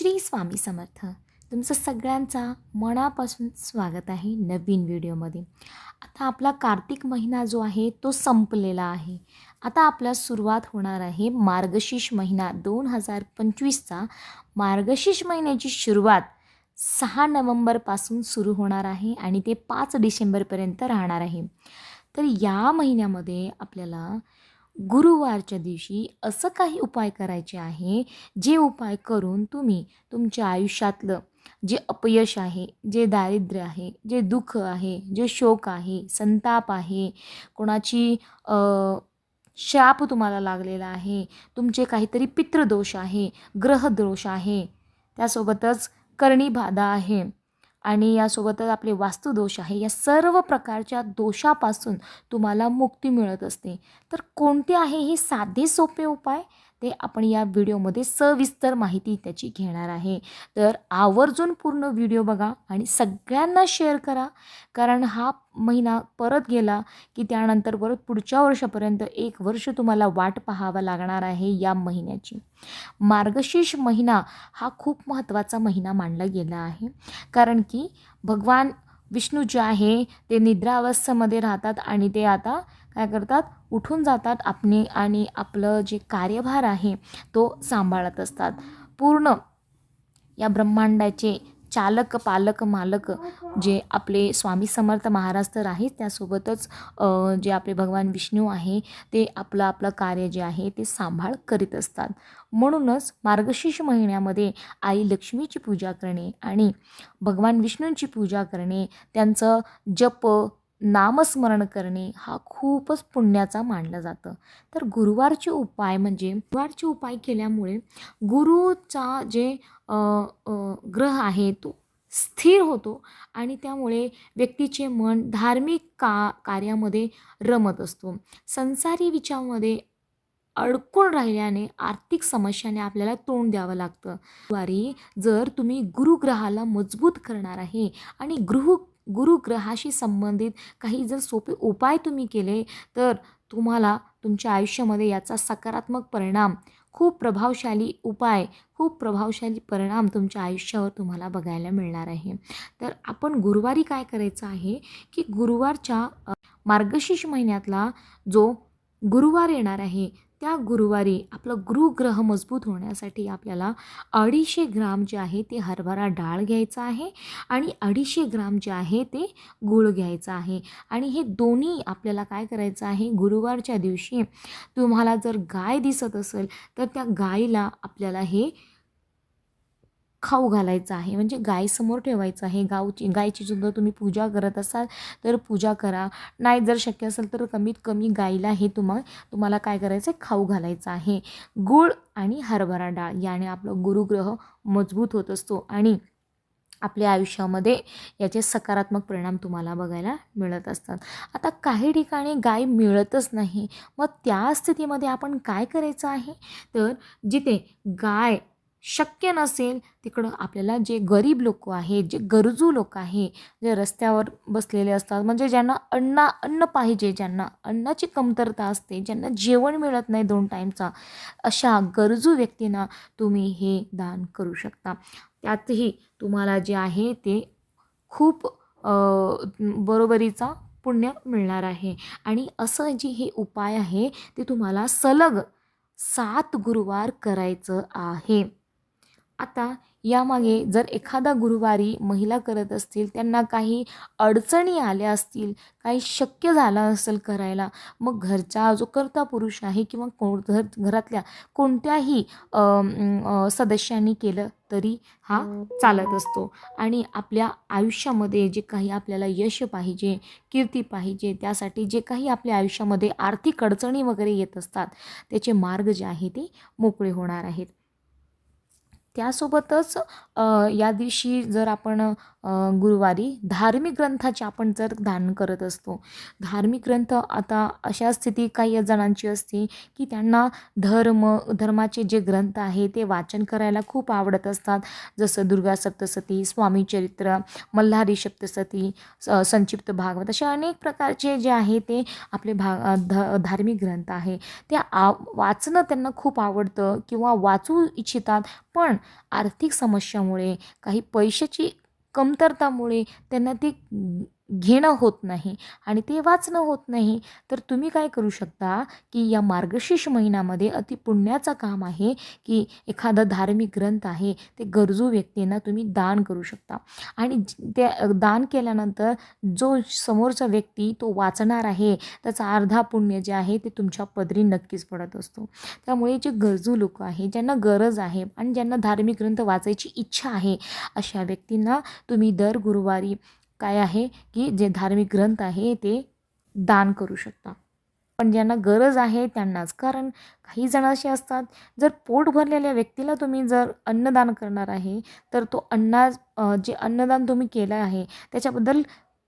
श्री स्वामी समर्थ. तुमचं सगळ्यांचा मनापासून स्वागत आहे नवीन व्हिडिओमध्ये. आता आपला कार्तिक महिना जो आहे तो संपलेला आहे. आता आपल्या सुरुवात होणार आहे मार्गशीर्ष महिना दोन हजार पंचवीसचा. मार्गशीर्ष महिन्याची सुरुवात सहा नोव्हेंबरपासून सुरू होणार आहे आणि ते पाच डिसेंबरपर्यंत राहणार आहे. तर या महिन्यामध्ये आपल्याला गुरुवारच्या दिवशी असं काही उपाय करायचे आहे जे उपाय करून तुम्ही तुमच्या आयुष्यातलं जे अपयश आहे जे दारिद्र्य आहे जे दुःख आहे जे शोक आहे संताप आहे कोणाची शाप तुम्हाला लागलेला आहे तुमचे काहीतरी पितृदोष आहे ग्रहदोष आहे त्यासोबतच कर्णीबाधा आहे. आणि यासोबतच आपले वास्तुदोष आहे. या सर्व प्रकारच्या दोषापासून तुम्हाला मुक्ती मिळत असते. तर कोणते आहे हे साधे सोपे उपाय? ते आपण या व्हिडिओमध्ये सविस्तर माहिती त्याची घेणार आहे. तर आवर्जून पूर्ण व्हिडिओ बघा आणि सगळ्यांना शेअर करा. कारण हा महिना परत गेला की त्यानंतर परत पुढच्या वर्षापर्यंत एक वर्ष तुम्हाला वाट पाहावा लागणार आहे या महिन्याची. मार्गशीर्ष महिना हा खूप महत्त्वाचा महिना मानला गेला आहे. कारण की भगवान विष्णू जे आहे ते निद्रावस्थेमध्ये राहतात आणि ते आता काय करतात? उठून जातात आपणे आणि आपलं जे कार्यभार आहे तो सांभाळत असतात. पूर्ण या ब्रह्मांडाचे चालक पालक मालक जे आपले स्वामी समर्थ महाराज तर आहेत त्यासोबतच जे आपले भगवान विष्णू आहे ते आपलं आपलं कार्य जे आहे ते सांभाळ करीत असतात. म्हणूनच मार्गशीर्ष महिन्यामध्ये आई लक्ष्मीची पूजा करणे आणि भगवान विष्णूंची पूजा करणे त्यांचं जप नामस्मरण करणे हा खूपच पुण्याचा मानलं जातं. तर गुरुवारचे उपाय म्हणजे गुरुवारचे उपाय केल्यामुळे गुरुचा जे ग्रह आहे तो स्थिर होतो आणि त्यामुळे व्यक्तीचे मन धार्मिक का कार्यामध्ये रमत असतो. संसारी विचारामध्ये अडकून राहिल्याने आर्थिक समस्याने आपल्याला तोंड द्यावं लागतं. द्वारे जर तुम्ही गुरुग्रहाला मजबूत करणार आहे आणि गृह गुरुग्रहाशी संबंधित काही जर सोपे उपाय तुम्ही केले तर तुम्हाला तुमच्या आयुष्यामध्ये याचा सकारात्मक परिणाम खूप प्रभावशाली उपाय खूप प्रभावशाली परिणाम तुमच्या आयुष्यावर तुम्हाला बघायला मिळणार आहे. तर आपण गुरुवारी काय करायचं आहे की गुरुवारच्या मार्गशीर्ष महिन्यातला जो गुरुवार येणार आहे त्या गुरुवारी आपलं गुरुग्रह मजबूत होण्यासाठी आपल्याला अडीचशे ग्राम जे आहे ते हरभरा डाळ घ्यायचा आहे आणि अडीचशे ग्राम जे आहे ते गूळ घ्यायचं आहे. आणि हे दोन्ही आपल्याला काय करायचं आहे? गुरुवारच्या दिवशी तुम्हाला जर गाय दिसत असेल तर त्या गायीला आपल्याला हे खाऊ घालायचं आहे. म्हणजे गायीसमोर ठेवायचं आहे. गावची गायची सुद्धा तुम्ही पूजा करत असाल तर पूजा करा. नाही जर शक्य असेल तर कमीत कमी गायीला हे तुम्हा तुम्हाला काय करायचं आहे खाऊ घालायचं आहे. गूळ आणि हरभरा डाळ याने आपलं गुरुग्रह मजबूत होत असतो आणि आपल्या आयुष्यामध्ये याचे सकारात्मक परिणाम तुम्हाला बघायला मिळत असतात. आता काही ठिकाणी गाय मिळतच नाही. मग त्या स्थितीमध्ये आपण काय करायचं आहे? तर जिथे गाय शक्य नसेल तिकडं आपल्याला जे गरीब लोक आहेत जे गरजू लोक आहे जे रस्त्यावर बसलेले असतात म्हणजे ज्यांना अन्न अन्न पाहिजे ज्यांना अन्नाची कमतरता असते ज्यांना जेवण मिळत नाही दोन टाईमचा अशा गरजू व्यक्तींना तुम्ही हे दान करू शकता. त्यातही तुम्हाला जे आहे ते खूप बरोबरीचा पुण्य मिळणार आहे. आणि असं जे हे उपाय आहे ते तुम्हाला सलग सात गुरुवार करायचं आहे. आता यामागे जर एखादा गुरुवारी महिला करत असतील त्यांना काही अडचणी आल्या असतील काही शक्य झालं असेल करायला मग घरचा जो कर्ता पुरुष आहे किंवा को घर घरातल्या कोणत्याही सदस्यांनी केलं तरी हा चालत असतो. आणि आपल्या आयुष्यामध्ये जे काही आपल्याला यश पाहिजे कीर्ती पाहिजे त्यासाठी जे काही आपल्या आयुष्यामध्ये आर्थिक अडचणी वगैरे येत असतात त्याचे मार्ग जे आहे ते मोकळे होणार आहेत. त्यासोबतच या दिवशी जर आपण गुरुवारी धार्मिक ग्रंथाचे आपण जर दान करत असतो. धार्मिक ग्रंथ आता अशा स्थिती काही जणांची असते की त्यांना धर्म धर्माचे जे ग्रंथ आहे ते वाचन करायला खूप आवडत असतात. जसं दुर्गा सप्तसती स्वामी चरित्र मल्हारी सप्तसती स- संक्षिप्त भागवत असे अनेक प्रकारचे जे आहे ते आपले भा ध धार्मिक ग्रंथ आहे. ते आ वाचणं त्यांना खूप आवडतं किंवा वाचू इच्छितात पण आर्थिक समस्यामुळे काही पैशाची कमतरतामुळे त्यांना ती घेणं होत नाही आणि ते वाचणं होत नाही तर तुम्ही काय करू शकता की या मार्गशीर्ष महिन्यामध्ये अति पुण्याचं काम आहे की एखादा धार्मिक ग्रंथ आहे ते गरजू व्यक्तींना तुम्ही दान करू शकता. आणि ते दान केल्यानंतर जो समोरचा व्यक्ती तो वाचणार आहे त्याचा अर्धा पुण्य जे आहे ते तुमच्या पदरी नक्कीच पडत असतो. त्यामुळे जे गरजू लोक आहे ज्यांना गरज आहे आणि ज्यांना धार्मिक ग्रंथ वाचायची इच्छा आहे अशा व्यक्तींना तुम्ही दर गुरुवारी काय आहे की जे धार्मिक ग्रंथ आहे ते दान करू शकता. पण ज्यांना गरज आहे त्यांनाच. कारण काही जण असे असतात जर पोट भरलेल्या व्यक्तीला तुम्ही जर अन्नदान करणार आहे तर तो अन्ना जे अन्नदान तुम्ही केलं आहे त्याच्याबद्दल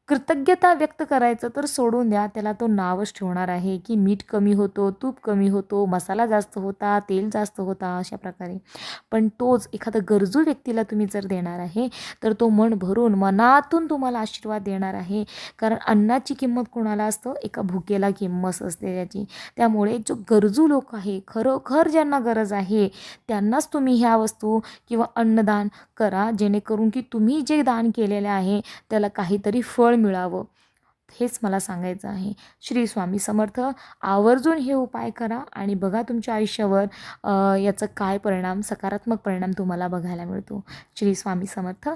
कृतज्ञता व्यक्त करायचं तर सोडून द्या. त्याला तो नावच ठेवणार आहे की मीठ कमी होतो तूप कमी होतो मसाला जास्त होता तेल जास्त होता अशा प्रकारे. पण तोच एखादा गरजू व्यक्तीला तुम्ही जर देणार आहे तर तो मन भरून मनातून तुम्हाला आशीर्वाद देणार आहे. कारण अन्नाची किंमत कोणाला असतं? एका भुकेला किंमत असते त्याची. त्यामुळे जो गरजू लोक आहे खरोखर ज्यांना गरज आहे त्यांनाच तुम्ही ह्या वस्तू किंवा अन्नदान करा जेणेकरून की तुम्ही जे दान केलेले आहे त्याला काहीतरी फळ मिळावं हेच मला सांगायचं आहे. श्री स्वामी समर्थ आवर्जून हे उपाय करा आणि बघा तुमच्या आयुष्यावर याचा काय परिणाम सकारात्मक परिणाम तुम्हाला बघायला मिळतो. श्री स्वामी समर्थ.